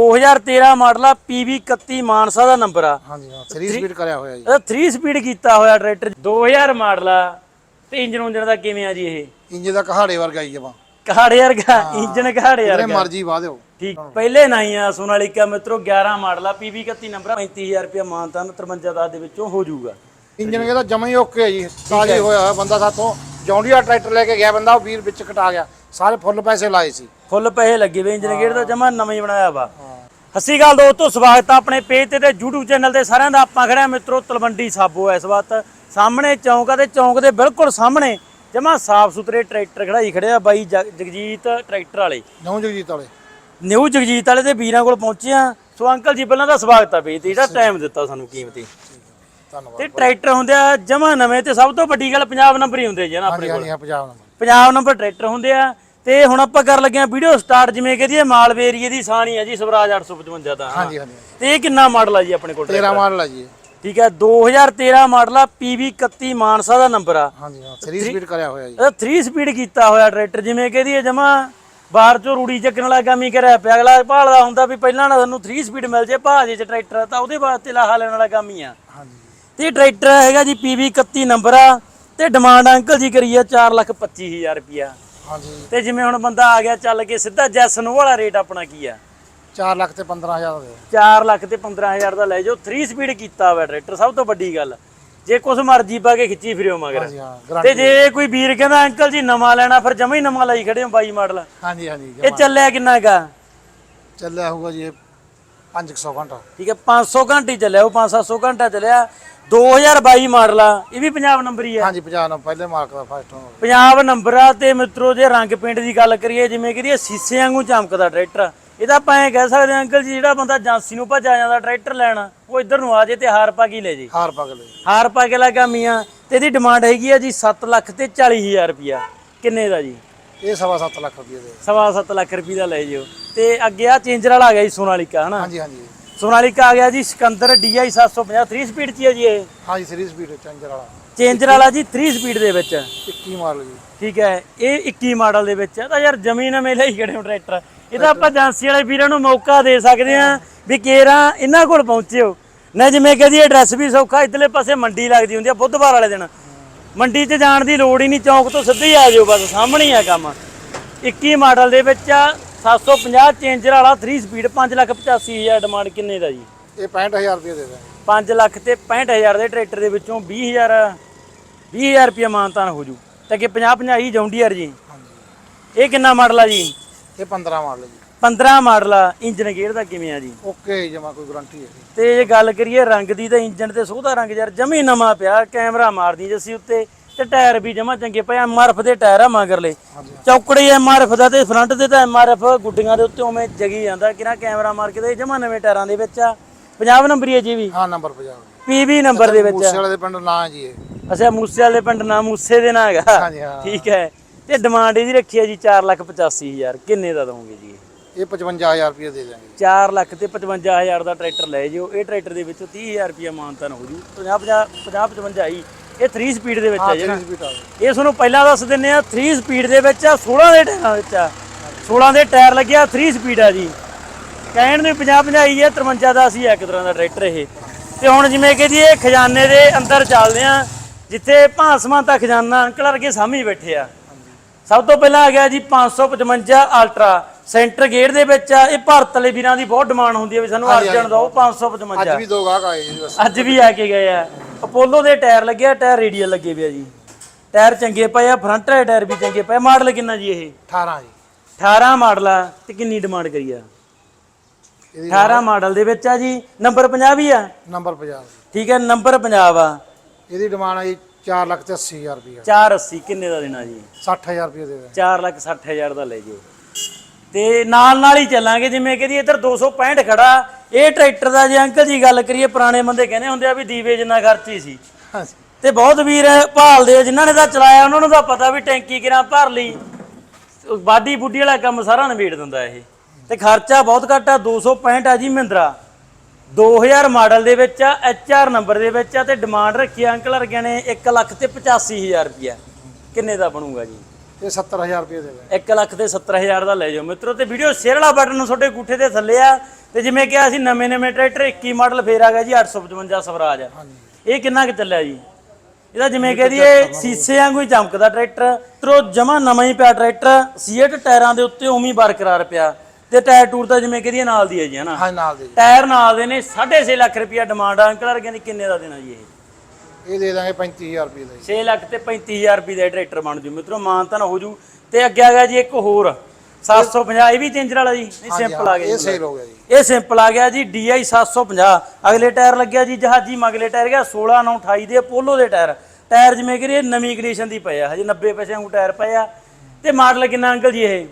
2013 model ਆ PV 31 Mansa ਦਾ number ਆ। ਹਾਂਜੀ ਹਾਂ 3 ਸਪੀਡ ਕਰਿਆ ਹੋਇਆ ਜੀ। ਇਹਦਾ 3 ਸਪੀਡ ਕੀਤਾ ਹੋਇਆ ਟਰੈਕਟਰ। 2000 ਮਾਡਲ ਆ ਤੇ ਇੰਜਨ ਉਂਜਨ ਦਾ ਕਿਵੇਂ ਆ ਜੀ ਇਹ? ਇੰਜਨ ਦਾ ਕਹਾੜੇ ਵਰਗਾ ਹੀ ਜਮਾ ਕਹਾੜੇ ਵਰਗਾ ਇੰਜਨ ਕਹਾੜੇ ਜਿਹੜੇ ਵਰਗਾ। ਮਰਜ਼ੀ ਵਾਹ ਦਿਓ। ਠੀਕ ਪਹਿਲੇ ਨਹੀਂ ਆ ਸੋਨਾਲੀਕਾ ਮਿੱਤਰੋ 11 ਮਾਡਲ ਆ PV 31 ਨੰਬਰ 35000 ਰੁਪਏ ਮਾਨਤਾਨ 53 ਦੇ ਵਿੱਚੋਂ ਹੋ ਜਾਊਗਾ। ਇੰਜਨ ਇਹਦਾ ਜਮਾ ਹੀ ਓਕੇ ਹੈ ਜੀ ਤਾਜੀ ਹੋਇਆ ਹੋਇਆ ਬੰਦਾ ਸਾਥੋਂ। ਜੌਂਡੀਆ ਟਰੈਕਟਰ ਲੈ ਕੇ ਗਿਆ ਬੰਦਾ ਉਹ ਵੀਰ ਵਿੱਚ ਕਟਾ ਗਿਆ। ਸਾਰੇ ਫੁੱਲ ਪੈਸੇ ਲਾਏ ਸੀ। ਫੁੱਲ ਪੈਸੇ ਲੱਗੇ ਵੇ ਇੰਜਨ ਗੇਟ ਦਾ ਜਮਾ ਨਵਾਂ ਹੀ ਬਣਾਇਆ ਵਾ। ਸਤਿ ਸ਼੍ਰੀ ਅਕਾਲ ਦੋਸਤੋ ਸਵਾਗਤ ਆ ਆਪਣੇ ਪੇਜ ਤੇ ਤੇ YouTube ਚੈਨਲ ਤੇ ਸਾਰਿਆਂ ਦਾ। ਆਪਾਂ ਖੜਿਆ ਮਿੱਤਰੋ ਤਲਵੰਡੀ ਸਾਬੋ ਇਸ ਵਕਤ। ਸਾਹਮਣੇ ਚੌਂਕ ਆ ਤੇ ਚੌਂਕ ਦੇ ਬਿਲਕੁਲ ਸਾਹਮਣੇ ਜਮਾ ਸਾਫ਼ ਸੁਥਰੇ ਟਰੈਕਟਰ ਖੜਾਈ ਖੜੇ ਆ ਬਾਈ ਜਗ- ਜਗਜੀਤ ਟਰੈਕਟਰ ਵਾਲੇ। ਨੌ ਜਗਜੀਤ ਵਾਲੇ। ਨਿਊ ਜਗਜੀਤ ਵਾਲੇ ਦੇ ਵੀਰਾਂ ਕੋਲ ਪਹੁੰਚੇ ਆ। ਸੋ ਅੰਕਲ ਜੀ ਪਹਿਲਾਂ ਦਾ ਸਵਾਗਤ ਆ ਪੇਜ ਤੇ ਜਿਹੜਾ ਟਾਈਮ ਦਿੱਤਾ ਸਾਨੂੰ ਕੀਮਤੀ। ਧੰਨਵਾਦ ਤੇ ਟਰੈਕਟਰ ਹੁੰਦੇ ਆ ਜਮਾ ਨਵੇਂ ਤੇ ਸਭ ਤੋਂ ਵੱਡੀ ਗੱਲ ਪੰਜਾਬ ਨੰਬਰ ਹੀ ਹੁੰਦੇ ਜੀ ਨਾ ਆਪਣੇ ਹਾਂਜੀ ਕੋਲ। ਹਾਂਜੀ ਹਾਂ Punjab number. Punjab number tractor ਹੁੰਦੇ ਆ। ਤੇ ਹੁਣ ਆਪਾਂ ਕਰ ਲੱਗੇ ਆ ਵੀਡੀਓ ਸਟਾਰਟ ਜਿਵੇਂ ਕਿ ਜੀ ਮਾਲਵੇ ਏਰੀਏ ਦੀ ਸਾਣੀ ਆ ਜੀ ਸਵਰਾਜ 855 ਦਾ ਹਾਂਜੀ ਹਾਂਜੀ। ਤੇ ਇਹ ਕਿੰਨਾ ਮਾਡਲ ਆ ਜੀ ਆਪਣੇ ਕੋਲ 13 ਮਾਡਲ ਹੈ ਜੀ ਇਹ। ਠੀਕ ਹੈ 2013 ਮਾਡਲ ਆ 31 ਮਾਨਸਾ ਦਾ ਨੰਬਰ ਆ। ਹਾਂਜੀ ਹਾਂ 3 ਸਪੀਡ ਕਰਿਆ ਹੋਇਆ ਜੀ। ਇਹਦਾ 3 ਸਪੀਡ ਕੀਤਾ ਹੋਇਆ ਟਰੈਕਟਰ ਜਿਵੇਂ ਕਿ ਇਹ ਜਮਾ ਬਾਹਰ ਚੋਂ ਰੂੜੀ ਚੱਕਣ ਵਾਲਾ ਕੰਮ ਹੀ ਕਰਿਆ ਪਿਆ। ਅਗਲਾ ਭਾਲਦਾ ਹੁੰਦਾ ਵੀ ਪਹਿਲਾਂ ਨਾ ਸਾਨੂੰ 3 ਸਪੀਡ ਮਿਲ ਜੇ ਭਾਜੇ ਚ ਟਰੈਕਟਰ ਤਾਂ ਉਹਦੇ ਵਾਸਤੇ ਲਾਹਾ ਲੈਣ ਵਾਲਾ ਕੰਮ ਹੀ ਆ। ਹਾਂਜੀ। ਤੇ ਇਹ ਟਰੈਕਟਰ ਹੈਗਾ ਜੀ PV 31 ਨੰਬਰ ਆ ਤੇ ਡਿਮਾਂਡ ਅੰਕਲ ਜੀ ਕਰੀ ਆ 425000 ਰੁਪਿਆ ਹਾਂਜੀ। ਤੇ ਜਿਵੇਂ ਹੁਣ ਬੰਦਾ ਆ ਗਿਆ ਚੱਲ ਕੇ ਸਿੱਧਾ ਜੈਸਨ ਵਾਲਾ ਰੇਟ ਆਪਣਾ ਕੀ ਆ? 4 ਲੱਖ ਤੇ 15000 ਦੇ। 4 ਲੱਖ ਤੇ 15000 ਦਾ ਲੈ ਜਾਓ। 3 ਸਪੀਡ ਕੀਤਾ ਹੋਇਆ ਟਰੈਕਟਰ ਸਭ ਤੋਂ ਵੱਡੀ ਗੱਲ। ਜੇ ਕੁਛ ਮਰਜ਼ੀ ਪਾ ਕੇ ਖਿੱਚੀ ਫਿਰਿਓ ਮਗਰ। ਤੇ ਜੇ ਕੋਈ ਵੀਰ ਕਹਿੰਦਾ ਅੰਕਲ ਜੀ ਨਵਾਂ ਲੈਣਾ ਫਿਰ ਜਮਾ ਹੀ ਨਵਾਂ ਲਈ ਖੜੇ ਹੋ 22 ਮਾਡਲ। ਹਾਂਜੀ ਹਾਂਜੀ ਇਹ ਚੱਲਿਆ ਕਿੰਨਾ ਹੈਗਾ ਚੱਲਿਆ ਹੋਊਗਾ ਜੀ ਇਹ 500 ਘੰਟਾ। ਠੀਕ ਹੈ 500 ਘੰਟੇ ਚੱਲਿਆ ਉਹ 5-700 ਘੰਟਾ ਚੱਲਿਆ। 2022 ਮਾਡਲ ਆ ਇਹ ਵੀ ਪੰਜਾਬ ਨੰਬਰ ਹੀ ਆ। ਹਾਂਜੀ 50 ਨੰਬਰ ਪਹਿਲੇ ਮਾਰਕ ਦਾ ਫਸਟ ਨੰਬਰ। ਪੰਜਾਬ ਨੰਬਰ ਆ ਤੇ ਮਿੱਤਰੋ ਜੇ ਰੰਗ ਪੇਂਟ ਦੀ ਗੱਲ ਕਰੀਏ ਜਿਵੇਂ ਕਿ ਇਹ ਸੀਸੇ ਵਾਂਗੂ ਚਮਕਦਾ ਟਰੈਕਟਰ ਇਹਦਾ ਆਪਾਂ ਐਂ ਕਹਿ ਸਕਦੇ ਹਾਂ ਅੰਕਲ ਜੀ ਜਿਹੜਾ ਬੰਦਾ ਏਜੰਸੀ ਨੂੰ ਭੱਜਾ ਜਾਂਦਾ ਟਰੈਕਟਰ ਲੈਣ ਉਹ ਇੱਧਰ ਨੂੰ ਆ ਜੇ ਤੇ ਹਾਰ ਪਾ ਕੇ ਲੈ ਜੇ। ਹਾਰ ਪਗਲੇ ਹਾਰ ਪਾ ਕੇ ਲੱਗਾ ਮੀਆਂ ਤੇ ਇਹਦੀ ਡਿਮਾਂਡ ਹੈਗੀ ਆ ਜੀ 7 ਲੱਖ ਤੇ 40000 ਰੁਪਿਆ ਕਿੰਨੇ ਦਾ ਜੀ? ਇਹ ਸਵਾ ਸੱਤ ਲੱਖ ਰੁਪਏ ਦੇ। ਸਵਾ ਸੱਤ ਲੱਖ ਰੁਪਏ ਦਾ ਲੈ ਜਿਓ। ਤੇ ਅੱਗੇ ਆ ਚੇਂਜਰ ਵਾਲਾ ਆ ਗਿਆ ਜੀ ਸੋਨਾਲੀਕਾ ਹਨਾ? ਹਾਂਜੀ ਹਾਂਜੀ। ਸੋਨਾਲੀਕਾ ਆ ਗਿਆ ਜੀ ਸਿਕੰਦਰ DI 750 3 ਸਪੀਡ 'ਚ ਹੀ ਹੈ ਜੀ ਇਹ। ਹਾਂਜੀ 3 ਸਪੀਡ ਚੇਂਜਰ ਵਾਲਾ। ਚੇਂਜਰ ਵਾਲਾ ਜੀ 3 ਸਪੀਡ ਦੇ ਵਿੱਚ। 21 ਮਾਡਲ ਜੀ। ਠੀਕ ਹੈ ਇਹ 21 ਮਾਡਲ ਦੇ ਵਿੱਚ ਹੈ ਤਾਂ ਯਾਰ ਜ਼ਮੀਨ ਮੇ ਲਈ ਖੜੇ ਹੋ ਟਰੈਕਟਰ। ਇਹਦਾ ਆਪਾਂ ਏਜੰਸੀ ਵਾਲੇ ਵੀਰਾਂ ਨੂੰ ਮੌਕਾ ਦੇ ਸਕਦੇ ਆ ਵੀ ਕੇਰਾ ਇਹਨਾਂ ਕੋਲ ਪਹੁੰਚਿਓ। ਨਾ ਜਿਵੇਂ ਕਹਦੀ ਐਡਰੈਸ ਵੀ ਸੌਖਾ ਇਧਰਲੇ ਪਾਸੇ ਮੰਡੀ ਲੱਗਦੀ ਹੁੰਦੀ ਆ ਬੁੱਧਵਾਰ ਵਾਲੇ ਦਿਨ। ਮੰਡੀ 'ਚ ਜਾਣ ਦੀ ਲੋੜ ਹੀ ਨਹੀਂ ਚੌਂਕ ਤੋਂ ਸਿੱਧੇ ਹੀ ਆ ਜਾਓ ਬਸ ਸਾਹਮਣੇ ਹੀ ਆ ਕੰਮ। 21 ਮਾਡਲ ਦੇ ਵਿੱਚ ਆ 750 ਚੇਂਜਰ ਵਾਲਾ 3 ਸਪੀਡ 585000 ਡਿਮਾਂਡ ਕਿੰਨੇ ਦਾ ਜੀ? ਇਹ 65000 ਰੁਪਏ ਦੇ ਦਾਂਗੇ 5 ਲੱਖ ਤੇ 65000 ਦੇ ਟਰੈਕਟਰ ਦੇ ਵਿੱਚੋਂ 20000 20000 ਰੁਪਏ ਮਾਨਤਾਨ ਹੋ ਜੂ। ਤਾਂ ਕਿ 50 50 ਹੀ ਜੌਂਡੀਅਰ ਜੀ। ਇਹ ਕਿੰਨਾ ਮਾਡਲ ਆ ਜੀ? ਇਹ 15 ਮਾਡਲ ਜੀ। 15 ਮਾਡਲ ਆ। ਇੰਜਨ ਗੇਅਰ ਦਾ ਕਿਵੇਂ ਆ ਜੀ? ਓਕੇ ਜਮਾ ਕੋਈ ਗਾਰੰਟੀ ਹੈ ਤੇ ਜੇ ਗੱਲ ਕਰੀਏ ਰੰਗ ਦੀ ਤਾਂ ਇੰਜਨ ਤੇ ਸੋਹਦਾ ਰੰਗ ਯਾਰ ਜਮੀ ਨਵਾਂ ਪਿਆ ਕੈਮਰਾ ਮਾਰਦੀ ਜੱਸੀ ਉੱਤੇ। ਤੇ ਟਾਇਰ ਵੀ ਜਮਾ ਚੰਗੇ ਪਏ ਐਮਆਰਐਫ ਦੇ ਟਾਇਰ ਆ ਮਗਰਲੇ। ਚੌਕੜੇ ਐਮਆਰਐਫ ਦਾ ਤੇ ਫਰੰਟ ਤੇ ਤਾਂ ਐਮਆਰਐਫ ਗੁੱਡੀਆਂ ਦੇ ਉੱਤੇ ਉਵੇਂ ਜਗੀ ਜਾਂਦਾ ਕਿਹੜਾ ਕੈਮਰਾ ਮਾਰ ਕੇ ਤੇ ਜਮਾ ਨਵੇਂ ਟਾਇਰਾਂ ਦੇ ਵਿੱਚ ਆ। 50 ਨੰਬਰ ਹੀ ਜੀ ਵੀ। ਹਾਂ ਨੰਬਰ 50 ਪੀਬੀ ਨੰਬਰ ਦੇ ਵਿੱਚ ਮੂਸੇ ਵਾਲੇ ਦੇ ਪਿੰਡ ਨਾਂ ਜੀ ਇਹ। ਅੱਛਾ ਮੂਸੇ ਵਾਲੇ ਪਿੰਡ ਨਾ ਮੂਸੇ ਦੇ ਨਾਂ ਹੈਗਾ। ਹਾਂਜੀ ਹਾਂ। ਠੀਕ ਹੈ। ਤੇ ਡਿਮਾਂਡ ਇਹਦੀ ਰੱਖੀ ਹੈ ਜੀ 485000 ਕਿੰਨੇ ਦਾ ਦਵੋਗੇ ਜੀ ਇਹ? 55000 ਰੁਪਏ ਦੇ ਦਾਂਗੇ 4 ਲੱਖ ਤੇ 55000 ਦਾ ਟਰੈਕਟਰ ਲੈ ਜਿਓ। ਇਹ ਟਰੈਕਟਰ ਦੇ ਵਿੱਚੋਂ 30000 ਰੁਪਏ ਮਾਨਤਨ ਹੋ ਜੂ। 50 50 50 55 ਹੀ। ਇਹ 3 ਸਪੀਡ ਦੇ ਵਿੱਚ ਹੈ ਜੀ 3 ਸਪੀਡ ਆ ਗਈ। ਇਹ ਤੁਹਾਨੂੰ ਪਹਿਲਾਂ ਦੱਸ ਦਿੰਨੇ ਆ 3 ਸਪੀਡ ਦੇ ਵਿੱਚ ਆ 16 ਦੇ ਟਾਇਰਾਂ ਵਿੱਚ ਆ। 16 ਦੇ ਟਾਇਰ ਲੱਗਿਆ 3 ਸਪੀਡ ਆ ਜੀ। ਕਹਿਣ ਨੂੰ 50 50 ਹੀ ਹੈ 53 ਦਾ ਸੀ ਇੱਕ ਤਰ੍ਹਾਂ ਦਾ ਟਰੈਕਟਰ ਇਹ। ਤੇ ਹੁਣ ਜਿਵੇਂ ਕਿ ਜੀ ਇਹ ਖਜ਼ਾਨੇ ਦੇ ਅੰਦਰ ਚੱਲਦੇ ਆ ਜਿੱਥੇ ਭਾਂਸਮਾਂ ਦਾ ਖਜ਼ਾਨਾ ਅੰਕਲ ਵਰਗੇ ਸਾਹਮਣੇ ਬੈਠੇ ਆ। ਸਭ ਤੋਂ ਪਹਿਲਾਂ ਆ ਗਿਆ ਜੀ 555 ਅਲਟਰਾ ਸੈਂਟਰ ਗੇਟ ਦੇ ਵਿੱਚ ਆ ਇਹ ਭਾਰਤ ਵਾਲੇ ਵੀਰਾਂ ਦੀ ਬਹੁਤ ਡਿਮਾਂਡ ਹੁੰਦੀ ਹੈ ਵੀ ਸਾਨੂੰ ਅਰਜਨ ਦਿਓ 555 ਅੱਜ ਵੀ ਦੋ ਗਾਹਕ ਆਏ ਜੀ ਅੱਜ ਵੀ ਆ ਕੇ ਗਏ ਆ। ਅਪੋਲੋ ਦੇ ਟਾਇਰ ਲੱਗੇ ਆ ਟਾਇਰ ਰੇਡੀਅਲ ਲੱਗੇ ਪਿਆ ਜੀ। ਟਾਇਰ ਚੰਗੇ ਪਏ ਆ ਫਰੰਟ ਵਾਲੇ ਟਾਇਰ ਵੀ ਚੰਗੇ ਪਏ ਮਾਡਲ ਕਿੰਨਾ ਜੀ ਇਹ? 18 ਜੀ। 18 ਮਾਡਲ ਆ ਤੇ ਕਿੰਨੀ ਡਿਮਾਂਡ ਕਰੀ ਆ? ਇਹਦੀ 18 ਮਾਡਲ ਦੇ ਵਿੱਚ ਆ ਜੀ। ਨੰਬਰ 50 ਵੀ ਆ? ਨੰਬਰ 50 ਠੀਕ ਹੈ ਨੰਬਰ 50 ਆ ਇਹਦੀ ਡਿਮਾਂਡ ਹੈ ਜੀ 4 ਲੱਖ ਤੇ 80000 ਰੁਪਏ 480 ਕਿੰਨੇ ਦਾ ਦੇਣਾ ਜੀ? 60000 ਰੁਪਏ ਦੇ ਦਾਂਗੇ 4 ਲੱਖ 60 ਹਜ਼ਾਰ ਦਾ ਲੈ ਜਿਓ। ਤੇ ਨਾਲ ਨਾਲ ਹੀ ਚੱਲਾਂਗੇ ਜਿਵੇਂ ਕਿ ਜੀ ਇੱਧਰ 265 ਖੜਾ। ਇਹ ਟਰੈਕਟਰ ਦਾ ਜੇ ਅੰਕਲ ਜੀ ਗੱਲ ਕਰੀਏ ਪੁਰਾਣੇ ਬੰਦੇ ਕਹਿੰਦੇ ਹੁੰਦੇ ਆ ਵੀ ਦੀਵੇ ਜਿੰਨਾ ਖਰਚੀ ਸੀ। ਹਾਂਜੀ। ਤੇ ਬਹੁਤ ਵੀਰ ਭਾਲਦੇ ਆ ਜਿਨ੍ਹਾਂ ਨੇ ਤਾਂ ਚਲਾਇਆ ਉਹਨਾਂ ਨੂੰ ਤਾਂ ਪਤਾ ਵੀ ਟੈਂਕੀ ਕਿਰਾਂ ਭਰ ਲਈ। ਬਾਡੀ ਬੁੱਡੀ ਵਾਲਾ ਕੰਮ ਸਾਰਾ ਨਿਬੇੜ ਦਿੰਦਾ ਇਹ। ਤੇ ਖਰਚਾ ਬਹੁਤ ਘੱਟ ਆ 265 ਆ ਜੀ ਮਹਿੰਦਰਾ। 2000 ਮਾਡਲ ਦੇ ਵਿੱਚ ਆ ਐਚਆਰ ਨੰਬਰ ਦੇ ਵਿੱਚ ਆ ਤੇ ਡਿਮਾਂਡ ਰੱਖੀ ਆ ਅੰਕਲ ਵਰਗਿਆਂ ਨੇ 1 ਲੱਖ ਤੇ 85000 ਰੁਪਇਆ। ਕਿੰਨੇ ਦਾ ਬਣੂਗਾ ਜੀ? ਇਹ 70000 ਰੁਪਏ ਦੇ ਦੇ 1 ਲੱਖ ਤੇ 70000 ਦਾ ਲੈ ਜਾਓ ਮਿੱਤਰੋ ਤੇ ਵੀਡੀਓ ਸ਼ੇਅਰ ਵਾਲਾ ਬਟਨ ਤੁਹਾਡੇ ਗੁੱਠੇ ਦੇ ਥੱਲੇ ਆ। ਤੇ ਜਿਵੇਂ ਕਿਹਾ ਸੀ ਨਵੇਂ ਨਵੇਂ ਟਰੈਕਟਰ 21 ਮਾਡਲ ਫੇਰ ਆ ਗਿਆ ਜੀ 855 ਸਵਰਾਜ। ਹਾਂਜੀ। ਇਹ ਕਿੰਨਾ ਕੁ ਚੱਲਿਆ ਜੀ? ਇਹਦਾ ਜਿਵੇਂ ਕਹਦੀ ਇਹ ਸੀਸੇ ਵਾਂਗੂ ਹੀ ਚਮਕਦਾ ਟਰੈਕਟਰ। ਤਰੋ ਜਮਾ ਨਵਾਂ ਹੀ ਪਿਆ ਟਰੈਕਟਰ। ਸੀਟ ਟਾਇਰਾਂ ਦੇ ਉੱਤੇ ਉਵੇਂ ਬਰਕਰਾਰ ਪਿਆ। ਤੇ ਟਾਇਰ ਟੂਰ ਤਾਂ ਜਿਵੇਂ ਕਹਦੀ ਨਾਲ ਦੀ ਹੈ ਜੀ ਹਨਾ ਹਾਂ ਨਾਲ ਦੇ। ਟਾਇਰ ਨਾਲ ਦੇ ਨੇ 6.5 ਲੱਖ ਰੁਪਇਆ ਡਿਮਾਂਡ ਆ। ਅੰਕਲ ਵਰਗਿਆਂ ਦੀ ਕਿੰਨੇ ਦਾ ਦੇਣਾ ਜੀ ਇਹ? ਇਹ ਦੇ ਦਾਂਗੇ 35000 ਰੁਪਏ ਦਾ ਜੀ। 6 ਲੱਖ ਤੇ 35000 ਰੁਪਏ ਦਾ ਇਹ ਟਰੈਕਟਰ ਬਣ ਜੂ। ਮਿੱਤਰੋ ਮਾਨਤਨ ਹੋ ਜੂ। ਤੇ ਅੱਗੇ ਆ ਗਿਆ ਜੀ ਇੱਕ ਹੋਰ। 750 ਇਹ ਵੀ ਚੇਂਜਰ ਵਾਲਾ ਜੀ। ਨਹੀਂ ਹਾਂਜੀ, ਸਿੰਪਲ ਆ ਗਿਆ ਇਹ ਜੀ। ਸੇਲ ਹੋ ਗਿਆ ਜੀ। ਇਹ ਸਿੰਪਲ ਆ ਗਿਆ ਜੀ। DI 750 ਅਗਲੇ ਟਾਇਰ ਲੱਗਿਆ ਜੀ ਜਹਾਜੀ ਮਗਲੇ ਟਾਇਰ ਗਿਆ। 16 9 28 ਦੇ ਪੋਲੋ ਦੇ ਟਾਇਰ। ਟਾਇਰ ਜਿਵੇਂ ਕਿ ਇਹ ਨਵੀਂ ਕੰਡੀਸ਼ਨ ਦੀ ਪਏ ਆ। ਹਜੇ 90 ਪੈਸੇ ਵਾਂਗੂ ਟਾਇਰ ਪਏ ਆ। ਤੇ ਮਾਡਲ ਕਿੰਨਾ ਅੰਕਲ ਜੀ ਇਹ?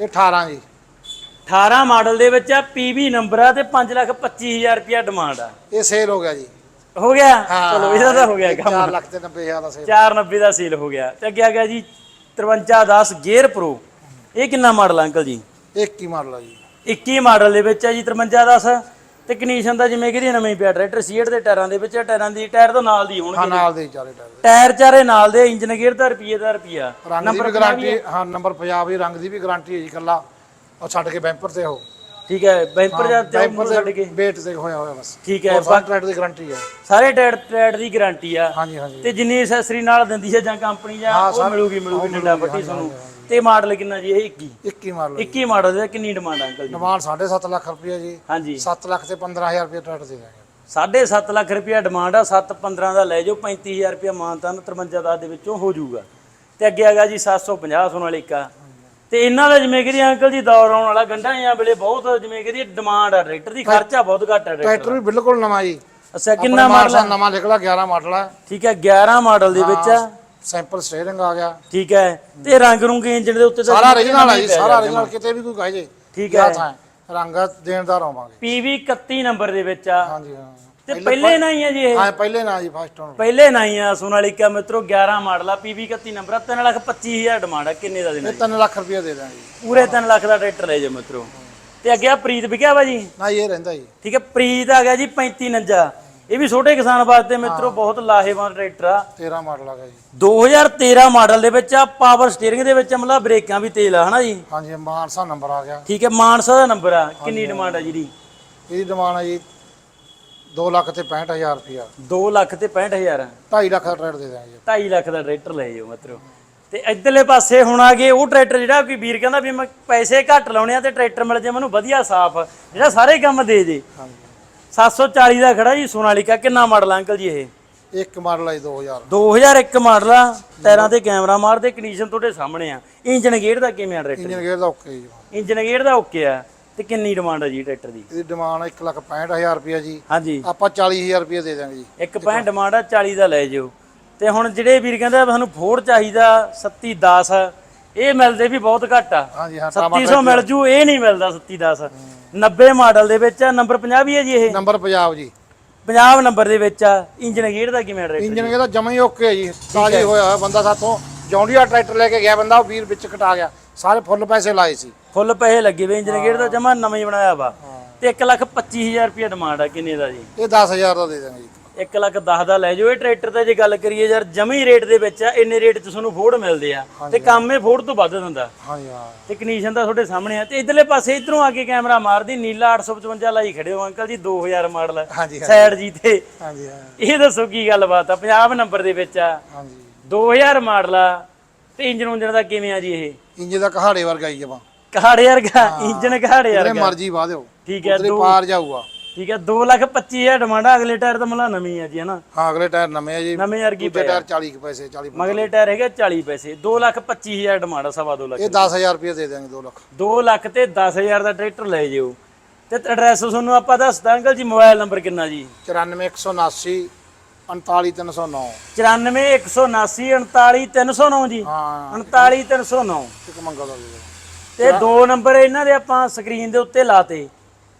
ਇਹ 18 ਜੀ। 18 ਮਾਡਲ ਦੇ ਵਿੱਚ ਆ PV ਨੰਬਰ ਆ ਤੇ 5 ਲੱਖ 25000 ਰੁਪਿਆ ਡਿਮਾਂਡ ਆ। ਇਹ ਸੇਲ ਹੋ ਗਿਆ ਜੀ। ਹੋ ਗਿਆ? ਚਲੋ ਇਹਦਾ ਤਾਂ ਹੋ ਗਿਆ ਕੰਮ। 4 ਲੱਖ ਤੇ 90000 ਦਾ ਸੇਲ 490 ਦਾ ਸੇਲ ਹੋ ਗਿਆ। ਤੇ ਅੱਗੇ ਆ ਗਿਆ ਜੀ 5310 ਗੇਅਰ ਪ੍ਰੋ। ਇਹ ਕਿੰਨਾ ਮਾਡਲ ਆ ਅੰਕਲ ਜੀ? ਇੱਕ ਹੀ ਮਾਡਲ ਆ ਜੀ। 21 ਮਾਡਲ ਦੇ ਵਿੱਚ ਆ ਜੀ 5310 ਤੇ ਕੰਡੀਸ਼ਨ ਦਾ ਜਿਵੇਂ ਕਿ ਨਵੇਂ ਪਿਆ ਟਰੈਕਟਰ ਸੀਟ ਦੇ ਟਾਇਰਾਂ ਦੇ ਵਿੱਚ ਟਾਇਰਾਂ ਦੀ ਟਾਇਰ ਤੋਂ ਨਾਲ ਦੀ ਹਾਂ ਹੋਣਗੇ ਨਾਲ ਦੇ ਹੀ ਚਾਰੇ ਟਾਇਰ। ਟਾਇਰ ਚਾਰੇ ਨਾਲ ਦੇ ਇੰਜਨ ਗੇਅਰ ਦਾ ਰੁਪਈਏ ਦਾ ਰੁਪਈਆ। ਵੀ ਗਾਰੰਟੀ ਹਾਂ ਨੰਬਰ ਪੰਜਾਬ ਦੀ ਰੰਗ ਦੀ ਵੀ ਗਾਰੰਟੀ ਹੈ ਜੀ ਕੱਲਾ ਉਹ ਛੱਡ ਕੇ ਬੈਂਪਰ ਤੇ ਉਹ। ਠੀਕ ਹੈ ਬੈਂਪਰ ਜਾਂ ਤੇ ਬੈਂਪਰ ਛੱਡ ਕੇ? ਵੇਟ ਤੇ ਹੋਇਆ ਹੋਇਆ ਬਸ। ਠੀਕ ਹੈ ਸਾਰੇ ਟਰੈਕਟਰ ਦੀ ਗਾਰੰਟੀ ਹੈ। ਸਾਰੇ ਟਾਇਰ ਟਾਇਰ ਦੀ ਗਾਰੰਟੀ ਆ। ਹਾਂਜੀ ਹਾਂਜੀ। ਤੇ ਜਿੰਨੀ ਐਕਸੈਸਰੀ ਨਾਲ ਦਿੰਦੀ ਹੈ ਜਾਂ ਕੰਪਨੀ ਜਾਂ ਉਹ ਮਿਲੂਗੀ ਮਿਲੂਗੀ ਡੰਡਾ ਪੱਟੀ ਤੁਹਾਨੂੰ। ਤੇ ਮਾਡਲ ਕਿੰਨਾ ਜੀ ਇਹ 21 ਇੱਕ ਹੀ ਮਾਡਲ 21 ਮਾਡਲ ਦਾ ਕਿੰਨੀ demand uncle ji? Demand 7.5 lakh ਰੁਪਏ ਜੀ। ਹਾਂਜੀ। 7 ਲੱਖ ਤੇ 15000 ਰੁਪਏ ਟਰੈਕਟਰ ਦੇ ਦਾਂਗੇ ਸਾਢੇ ਸੱਤ ਲੱਖ ਰੁਪਇਆ ਡਿਮਾਂਡ ਆ 7 15 ਦਾ ਲੈ ਜਾਓ 35000 ਰੁਪਇਆ ਮਾਨਤਾਨ 53 ਦਾ ਦੇ ਵਿੱਚੋਂ ਹੋ ਜਾਊਗਾ। ਤੇ ਅੱਗੇ ਆ ਗਿਆ ਜੀ 750 ਸੋਨਾਲੀਕਾ ਤੇ ਇਹਨਾਂ ਦਾ ਜਿਵੇਂ ਕਿ ਅੰਕਲ ਜੀ ਦੌਰ ਆਉਣ ਵਾਲਾ ਗੰਢਾਂ ਜਾਂ ਵੇਲੇ ਬਹੁਤ ਜਿਵੇਂ ਕਿ ਡਿਮਾਂਡ ਆ ਟਰੈਕਟਰ ਦੀ ਖਰਚਾ ਬਹੁਤ ਘੱਟ ਆ ਟਰੈਕਟਰ ਟਰੈਕਟਰ ਵੀ ਬਿਲਕੁਲ ਨਵਾਂ ਜੀ। ਅੱਛਾ ਕਿੰਨਾ ਮਾਡਲ ਮਾਡਲ ਨਵਾਂ ਨਿਕਲਾ 11 ਮਾਡਲ ਹੈ ਠੀਕ ਹੈ 11 ਮਾਡਲ ਦੇ ਵਿੱਚ ਆ। ਸੈਂਪਲ ਸਟੀਅਰਿੰਗ ਆ ਗਿਆ। ਠੀਕ ਹੈ ਤੇ ਰੰਗ ਰੂੰਗ ਇੰਜਨ ਦੇ ਉੱਤੇ ਤਾਂ ਸਾਰਾ origignal ਨਵਾਂ ਜੀ ਸਾਰਾ origignal ਕਿਤੇ ਵੀ ਕੋਈ ਕਹੇ ਜੇ। ਠੀਕ ਹੈ ਰੰਗ ਦੇਣਦਾਰ ਹੋਵਾਂਗੇ PV 31 ਨੰਬਰ ਦੇ ਵਿੱਚ ਆ। ਹਾਂਜੀ ਹਾਂ। ਤੇ ਪਹਿਲੇ ਨਾ ਹੀ ਆ ਜੀ ਇਹ। ਹਾਂ ਪਹਿਲੇ ਨਾ ਜੀ ਫਸਟ ਹੁਣ ਪਹਿਲੇ ਨਾ ਹੀ ਆ ਸੋਨਾਲੀਕਾ ਮਿੱਤਰੋ 11 ਮਾਡਲ ਆ PV 31 ਨੰਬਰ ਆ 3 ਲੱਖ 25000 ਡਿਮਾਂਡ ਆ ਕਿੰਨੇ ਦਾ ਦੇਣਾ ਇਹ 3 ਲੱਖ ਰੁਪਏ ਦੇ ਦਾਂਗੇ ਜੀ ਪੂਰੇ 3 ਲੱਖ ਦਾ ਟਰੈਕਟਰ ਲੈ ਜਾਓ ਮਿੱਤਰੋ। ਤੇ ਅੱਗੇ ਆ ਪ੍ਰੀਤ ਵਿਕਿਆ ਵਾ ਜੀ? ਨਾ ਇਹ ਰਹਿੰਦਾ ਜੀ। ਠੀਕ ਹੈ ਪ੍ਰੀਤ ਆ ਗਿਆ ਜੀ 3549 ਇਹ ਵੀ ਛੋਟੇ ਕਿਸਾਨ ਵਾਸਤੇ ਮਿੱਤਰੋ ਬਹੁਤ ਲਾਹੇਵੰਦ ਟਰੈਕਟਰ ਆ। 13 ਮਾਡਲ ਆ ਗਿਆ ਜੀ। 2013 ਮਾਡਲ ਦੇ ਵਿੱਚ ਆ ਪਾਵਰ ਸਟੀਅਰਿੰਗ ਦੇ ਵਿੱਚ ਮਤਲਬ ਬ੍ਰੇਕਾਂ ਵੀ ਤੇਲ ਆ ਹਨਾ ਜੀ? ਹਾਂਜੀ ਮਾਨਸਾ ਨੰਬਰ ਆ ਗਿਆ। ਠੀਕ ਹੈ ਮਾਨਸਾ ਦਾ ਨੰਬਰ ਆ। ਕਿੰਨੀ ਡਿਮਾਂਡ ਆ ਜਿਹਦੀ? ਇਹਦੀ ਡਿਮਾਂਡ ਹੈ ਜੀ 2 ਲੱਖ ਤੇ 65000 ਰੁਪਇਆ। 2 ਲੱਖ ਤੇ 65000 2.5 ਲੱਖ ਦਾ ਟਰੈਕਟਰ ਦੇ ਦਾਂਗੇ 2.5 ਲੱਖ ਦਾ ਟਰੈਕਟਰ ਲੈ ਜਾਓ ਮਿੱਤਰੋ। ਤੇ ਇਧਰਲੇ ਪਾਸੇ ਹੁਣ ਆ ਗਏ ਉਹ ਟਰੈਕਟਰ ਜਿਹੜਾ ਕੋਈ ਵੀਰ ਕਹਿੰਦਾ ਵੀ ਮੈਂ ਪੈਸੇ ਘੱਟ ਲਾਉਣੇ ਆ ਤੇ ਟਰੈਕਟਰ ਮਿਲ ਜੇ ਮੈਨੂੰ ਵਧੀਆ ਸਾਫ਼ ਜਿਹੜਾ ਸਾਰੇ ਕੰਮ ਦੇ ਹਾਂਜੀ। 740 ਦਾ ਖੜਾ ਜੀ ਸੋਨਾਲੀਕਾ ਕਿੰਨਾ ਮਾਡਲ ਆ ਅੰਕਲ ਜੀ ਇਹ? ਇੱਕ ਮਾਡਲ ਹੈ ਜੀ 2000 2001 ਮਾਡਲ ਆ ਟਾਇਰਾਂ ਤੇ ਕੈਮਰਾ ਮਾਰਦੇ ਕੰਡੀਸ਼ਨ ਤੁਹਾਡੇ ਸਾਹਮਣੇ ਆ। ਇੰਜਨ ਗੇਅਰ ਦਾ ਕਿਵੇਂ ਆ ਟਰੈਕਟਰ? ਇੰਜਨ ਗੇਅਰ ਦਾ ਓਕੇ ਜੀ। ਇੰਜਨ ਗੇਅਰ ਦਾ ਓਕੇ ਆ। ਤੇ ਕਿੰਨੀ ਡਿਮਾਂਡ ਆ ਜੀ ਟਰੈਕਟਰ ਦੀ? ਇਹਦੀ ਡਿਮਾਂਡ 1 ਲੱਖ 65000 ਰੁਪਇਆ ਜੀ। ਹਾਂਜੀ। ਆਪਾਂ 40000 ਰੁਪਏ ਦੇ ਦਾਂਗੇ ਜੀ। ਇੱਕ ਪੈਂਟ ਡਿਮਾਂਡ ਆ 40 ਦਾ ਲੈ ਜਿਓ। ਤੇ ਹੁਣ ਜਿਹੜੇ ਵੀਰ ਕਹਿੰਦੇ ਸਾਨੂੰ ਫੋੜ ਚਾਹੀਦਾ 37 10 ਇਹ ਮਿਲਦੇ ਵੀ ਬਹੁਤ ਘੱਟ ਆ। ਹਾਂਜੀ ਹਾਂ 3700 ਮਿਲ ਜੂ ਇਹ ਨਹੀਂ ਮਿਲਦਾ 37 10 90 ਮਾਡਲ ਦੇ ਵਿੱਚ ਆ ਨੰਬਰ 50 ਵੀ ਹੈ ਜੀ ਇਹ? ਨੰਬਰ ਪੰਜਾਬ ਜੀ। 50 ਨੰਬਰ ਦੇ ਵਿੱਚ ਆ। ਇੰਜਨ ਗੇਅਰ ਦਾ ਕਿਵੇਂ ਟਰੈਕਟਰ ਇੰਜਨ ਇਹਦਾ ਜਮਾ ਹੀ ਓਕੇ ਹੈ ਜੀ। ਤਾਜ਼ੀ ਹੋਇਆ ਹੋਇਆ। ਬੰਦਾ ਸਾਥੋਂ ਜੌਂਡੀਆ ਟਰੈਕਟਰ ਲੈ ਕੇ ਗਿਆ ਬੰਦਾ ਉਹ ਵੀਰ ਵਿੱਚ ਕਟਾ ਗਿਆ। ਸਾਰੇ ਫੁੱਲ ਪੈਸੇ ਲਾਏ ਸੀ। ਫੁੱਲ ਪੈਸੇ ਲੱਗੇ ਵੇ ਇੰਜਨ ਗੇਅਰ ਦਾ ਜਮਾ ਨਵਾਂ ਹੀ ਬਣਾਇਆ ਵਾ। ਤੇ 1 ਲੱਖ 25000 ਰੁਪਏ ਡਿਮਾਂਡ ਆ ਕਿੰਨੇ ਦਾ ਜੀ? ਇਹ 10000 ਦਾ ਦੇ ਦਾਂਗੇ ਜੀ। 1 ਲੱਖ 10 ਦਾ ਲੈ ਜਾਓ। ਇਹ ਟਰੈਕਟਰ ਤੇ ਜੇ ਗੱਲ ਕਰੀਏ ਯਾਰ ਜਮੀ ਰੇਟ ਦੇ ਵਿੱਚ ਆ ਇੰਨੇ ਰੇਟ 'ਚ ਤੁਹਾਨੂੰ ਫੋੜ ਮਿਲਦੇ ਆ। ਤੇ ਕੰਮ ਇਹ ਫੋੜ ਤੋਂ ਵੱਧ ਦਿੰਦਾ। ਹਾਂ। ਤੇ ਕੰਡੀਸ਼ਨ ਤਾਂ ਤੁਹਾਡੇ ਸਾਹਮਣੇ ਆ। ਤੇ ਇਧਰਲੇ ਪਾਸੇ ਇਧਰੋਂ ਆ ਕੇ ਕੈਮਰਾ ਮਾਰਦੀ ਨੀਲਾ 855 ਲਾਈ ਖੜੇ ਹੋ ਅੰਕਲ ਜੀ 2000 ਮਾਡਲ ਹਾਂਜੀ ਸਾਈਡ ਜੀ ਤੇ। ਹਾਂਜੀ ਹਾਂ। ਇਹ ਦੱਸੋ ਕੀ ਗੱਲਬਾਤ ਆ 50 ਨੰਬਰ ਦੇ ਵਿੱਚ ਆ। ਹਾਂਜੀ। 2000 ਮਾਡਲ ਆ। ਤੇ ਇੰਜਨ ਉਂਜਨ ਦਾ ਕਿਵੇਂ ਆ ਜੀ ਇਹ? ਇੰਜਨ ਦਾ ਕਹਾੜੇ ਵਰਗਾ ਹੀ ਜਮਾ ਕਹਾੜੇ ਵਰਗਾ? ਇੰਜਨ ਕਹਾੜੇ ਜਿਹੜੇ ਵਰਗਾ। ਮਰਜ਼ੀ ਵਾ ਦਿਓ। ਠੀਕ ਹੈ ਉਧਰੇ ਦੋ ਪਾਰ ਜਾਊਗਾ। ਠੀਕ ਹੈ 2 ਲੱਖ 25000 ਡਿਮਾਂਡ ਆ ਅਗਲੇ ਟਾਇਰ ਤਾਂ ਮਲਾ ਨਵੀਂ ਆ ਜੀ ਹਨਾ ਹਾਂ ਅਗਲੇ ਟਾਇਰ ਨਵੇਂ ਆ ਜੀ। ਨਵੇਂ ਵਰਗੀ ਦੂਜੇ ਟਾਇਰ 40 ਕੁ ਪੈਸੇ 40 ਮਗਲੇ ਟਾਇਰ ਹੈਗੇ 40 ਪੈਸੇ। 2 ਲੱਖ 25000 ਡਿਮਾਂਡ ਆ ਸਵਾ 2 ਲੱਖ ਇਹ 10000 ਰੁਪਏ ਦੇ ਦਾਂਗੇ 2 ਲੱਖ। 2 ਲੱਖ ਤੇ 10000 ਦਾ ਟਰੈਕਟਰ ਲੈ ਜਿਓ। ਤੇ ਐਡਰੈਸ ਤੁਹਾਨੂੰ ਆਪਾਂ ਦੱਸਦਾ ਅੰਕਲ ਜੀ ਮੋਬਾਈਲ ਨੰਬਰ ਕਿੰਨਾ ਜੀ? 94179 39309 94179 39309 ਜੀ। ਹਾਂ। 39309 ਇੱਕ ਮੰਗਲ ਦਾ ਦੇ ਦਿਓ। ਤੇ ਦੋ ਨੰਬਰ ਇਹਨਾਂ ਦੇ ਆਪਾਂ ਸਕਰੀਨ ਦੇ ਉੱਤੇ ਲਾਤੇ।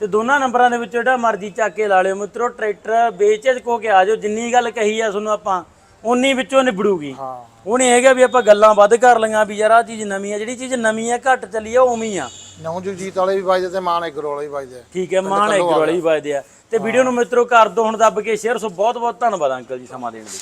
ਤੇ ਦੋਨਾਂ ਨੰਬਰਾਂ ਦੇ ਵਿੱਚ ਜਿਹੜਾ ਮਰਜ਼ੀ ਚੱਕ ਕੇ ਲਾ ਲਿਓ ਮਿੱਤਰੋ ਟਰੈਕਟਰ ਵੇਚੇ ਕੋ ਕੇ ਆ ਜਾਓ ਜਿੰਨੀ ਗੱਲ ਕਹੀ ਆ ਤੁਹਾਨੂੰ ਆਪਾਂ ਉਨੀ ਵਿੱਚੋਂ ਨਿਬੜੂਗੀ। ਹਾਂ। ਉਹ ਨਹੀਂ ਹੈਗਾ ਵੀ ਆਪਾਂ ਗੱਲਾਂ ਵੱਧ ਕਰ ਲਈਆਂ ਵੀ ਯਾਰ ਆ ਚੀਜ਼ ਨਵੀਂ ਆ ਜਿਹੜੀ ਚੀਜ਼ ਨਵੀਂ ਆ ਘੱਟ ਚੱਲੀ ਆ ਉਵੇਂ ਹੀ ਆ। ਨੌ ਜੀਤ ਵਾਲੇ ਵੀ ਵੱਜਦੇ ਤੇ ਮਾਨ ਐਗਰੋ ਵਾਲੇ ਵੀ ਵੱਜਦੇ ਠੀਕ ਹੈ ਮਾਣ ਇੱਕ ਵਾਲੀ ਵੱਜਦੇ ਆ। ਤੇ ਵੀਡੀਓ ਨੂੰ ਮਿੱਤਰੋ ਕਰ ਦੋ ਹੁਣ ਦੱਬ ਕੇ ਸ਼ੇਅਰ। ਸੋ ਬਹੁਤ ਬਹੁਤ ਧੰਨਵਾਦ ਅੰਕਲ ਜੀ ਸਮਾਂ ਦੇਣ ਲਈ।